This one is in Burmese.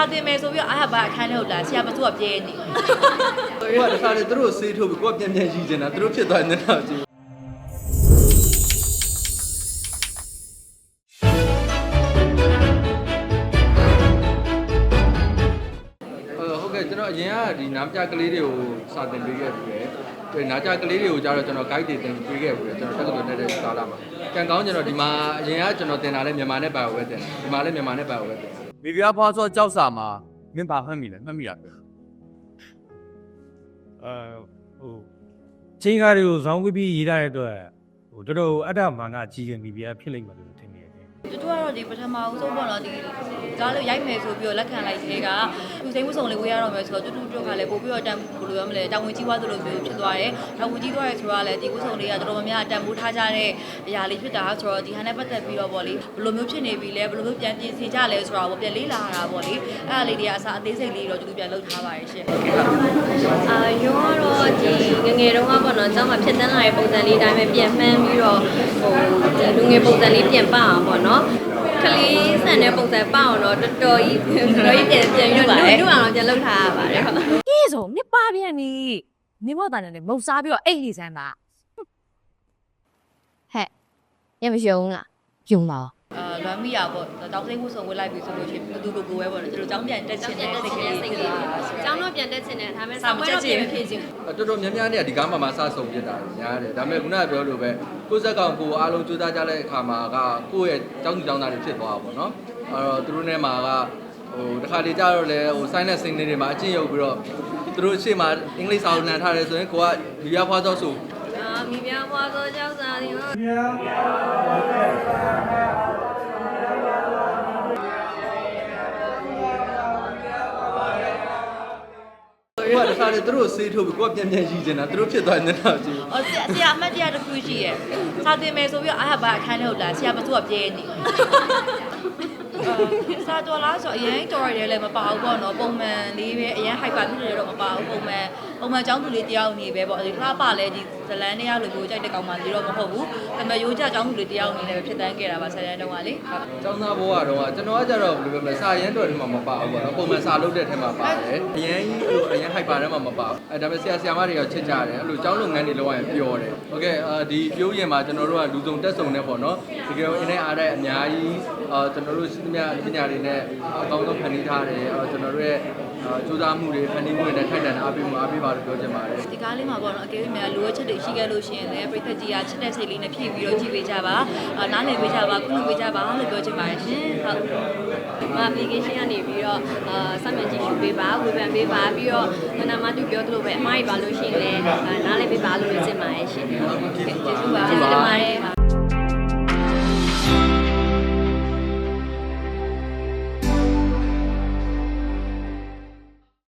စာတင်မယ်ဆိုပြီးတော့အားရပါအခန်းထဲကိုလာဆရာမသူကပြဲနေကိုကတခါလေသူတို့ဆေးထုတ်ပြီးကိုကပြန်ပြန်ရည်ကျင်တာသူတို့ဖြစ်သွားတဲ့နောက်ကြည့်ဟုတ်ကဲ့ကျွန်တော်အရင်ကဒီနားကြကလေးတွေကိုစာတင်ပေးခဲ့ပြီးတယ်နားကြကလေးတွေကိုကြတော့ကျွန်တော် guide တွေတင်ပေးခဲ့ပြီးတယ်ကျွန်တော်တက္ကသိုလ်နဲ့တဲ့ကာလာမှာကံကောင်းကျွန်တော်ဒီမှာအရင်ကကျွန်တော်တင်တာလဲမြန်မာနဲ့ပါဝဲတင်ဒီမှာလဲမြန်မာနဲ့ပါဝဲတင် မိဖုရားဖွားစောကြောက်စာမှာမင်းပါမှတ်မိလဲမှတ်မိတာပဲအဲဟိုချင်းကားတွေကိုဇောင်းဝိပြီးရေးထားတဲ့အတွက်ဟိုတော်တော်အတ္တမာနကြီးတဲ့မိဖုရားဖြစ်လိမ့်မယ်လို့ထင်နေ တယ်တူတူကတော့ဒီပထမဦးဆုံးပေါ့နော်ဒီကားလေးရိုက်မယ်ဆိုပြီးတော့လက်ခံလိုက်သေးကသူစိတ်ဝတ်ဆောင်လေးဝေးရတော့မယ်ဆိုတော့တူတူတို့ကလည်းပို့ပြီးတော့တန်ဘယ်လိုပြောမလဲတာဝန်ကြီးသွားသလိုမျိုးဖြစ်သွားတယ်တာဝန်ကြီးသွားရဲဆိုတော့လည်းဒီဝတ်ဆောင်လေးကတော်တော်များများတန်ဖိုးထားကြတဲ့အရာလေးဖြစ်တာဆိုတော့ဒီဟာနဲ့ပတ်သက်ပြီးတော့ပေါ့လေဘယ်လိုမျိုးဖြစ်နေပြီလဲဘယ်လိုမျိုးပြန်ပြင်ဆင်ကြလဲဆိုတော့ပေါ့ပြန်လေးလာတာပေါ့လေအဲ့ဒါလေးတွေကအစားအသေးစိတ်လေးတော့တူတူပြန်လုပ်ထားပါတယ်ရှင်အာရုံးကတော့ဒီငငယ်တုန်းကပေါ့နော်ကျောင်းမှာဖြစ်တန်းလာတဲ့ပုံစံလေးတိုင်းပဲပြန်မှန်းပြီးတော့ဟိုဒီလူငယ်ပုံစံလေးပြန်ပအောင်ပေါ့နော်ကလေးဆန်တဲ့ပုံစံပအောင်တော့တော်တော်ကြီးတော်တော်ကြီးပြန်ပြန်ယူပါတယ်တို့အောင်ပြန်လုပ်ထားရပါတယ်ဟုတ်ပြေဆုံးနှစ်ပါပြန်နေနေမောတာနဲ့မုတ်စားပြီးတော့အိတ်နေစမ်းပါဟဲ့ရမယုံလားယုံလားအာ လွမ်းမိရပေါ့တောင်းစိတ်ဝတ်ဆောင်ဝတ်လိုက်ပြီဆိုလို့ရှိရင်ဘသူကိုကိုပဲပေါ့နော်ကျွန်တော်တောင်းပြန်တက်ချ ကျော င် င်း တဲ့ ပြန်တက် စိတ် ချ က င် လေး တဲ့စိတ်ကလေးကျောင်းတော့ပြန်တက်ချင်တယ်ဒါပေမဲ့ဆောင်းပွဲတော့ပြန်ဖြည့်ချင် တော်တော်များများเนี่ยဒီကားမှာမစဆုံပြစ်တာများတယ်ဒါပေမဲ့ခုနကပြောလို့ပဲကိုယ်စက်ကောင်ကိုအားလုံးကြိုးစားကြတဲ့အခါမှာကကိုယ့်ရဲ့ကျောင်းသူကျောင်းသားတွေဖြစ်သွားတာပေါ့နော်အဲ့တော့သူတို့နဲ့မှာကဟိုတစ်ခါလေကြာတော့လဲဟို sign နဲ့ sing တွေမှာအကျင့်ရုပ်ပြီးတော့သူတို့ရှေ့မှာအင်္ဂလိပ်စာကိုနန်ထားတယ်ဆိုရင်ကိုကဒီရဖွားသောဆို အာမိပြားပွားသောကျောင်းစာတွေဟော ကိုကတစ်ခါလေသူတို့ဆေးထုတ်ပြီးကိုကပြန်ပြန်ရည်ကျင်တာသူတို့ဖြစ်သွားတဲ့နောက်ကြည့် အော်ဆရာဆရာအမှတ်တရတစ်ခုရှိရဲ့စာတင်မယ်ဆိုပြီးတော့အားရပါအခန်းထဲကိုလာဆရာမသူကပြဲနေ စာတော်လားဆိုအရင်တော်ရတယ်လည်းမပါဘူးပေါ့နော်ပုံမှန်လေးပဲအရင် hyper ဖြစ်နေတော့မပါဘူးပုံမှန်ပုံမှန်ចောင်းသူလေးတယောက်နေပဲပေါ့ဒီလှပလဲဒီဇလန်တွေကလိုမျိုးကြိုက်တဲ့ကောင်မှလေးတော့မဟုတ်ဘူးဒါပေမဲ့ရိုးကြចောင်းသူလေးတယောက်နေလည်းဖြစ်တန်းခဲ့တာပါဆရာတုန်းကလေဟုတ် ကျောင်းသားဘဝကတော့ကျွန်တော်ကကြတော့ဘယ်လိုပြောမလဲစာရမ်းတော်ထဲမှာမပါဘူးပေါ့နော်ပုံမှန်စာလုပ်တဲ့ထဲမှာပါတယ်အရင်ကြီးအဲ့လိုအရင် hyper ထဲမှာမပါဘူးအဲဒါပေမဲ့ဆရာဆရာမတွေကချစ်ကြတယ်အဲ့လိုကျောင်းလုပ်ငန်းတွေလုပ်ရရင်ပျော်တယ်โอเคအာဒီပြိုးရင်မှာကျွန်တော်တို့ကလူစုံတက်စုံနဲ့ပေါ့နော်တကယ်အင်းနဲ့အားတဲ့အများကြီးအာကျွန်တော်တို့ရှိသ မျှပညာတွေနဲ့အကောင်းဆုံးဖန်တီးထားတယ်အာကျွန်တော်တို့ရဲ့အာစူးစမ်းမှုတွေဖန်တီးမှုတွေနဲ့ထိုက်တန်တဲ့အားပေးမှုအားပေးပါလို့ပြောချင်ပါတယ်ဒီကားလေးမှာပေါ့နော်အကယ်၍များလိုအပ်ချက်တွေရှိခဲ့လို့ရှိရင်လည်းပရိသတ်ကြီးကချစ်တဲ့စိတ်လေးနဲ့ဖြည့်ပြီးတော့ကြည့်ပေးကြပါအာနားလည်ပေးကြပါကုသပေးကြပါလို့ပြောချင်ပါတယ်ရှင်ဟုတ်မ application ကနေပြီးတော့အာစမှန်ကြည့်ရှုပေးပါဝေဖန်ပေးပါပြီးတော့မနာမတူပြောသလိုပဲအမှားကြီးပါလို့ရှိရင်လည်းအာနားလေးပေးပါလို့ပြောချင်ပါတယ်ရှင်ဟုတ်ကဲ့ကျေးဇူးပါကျေး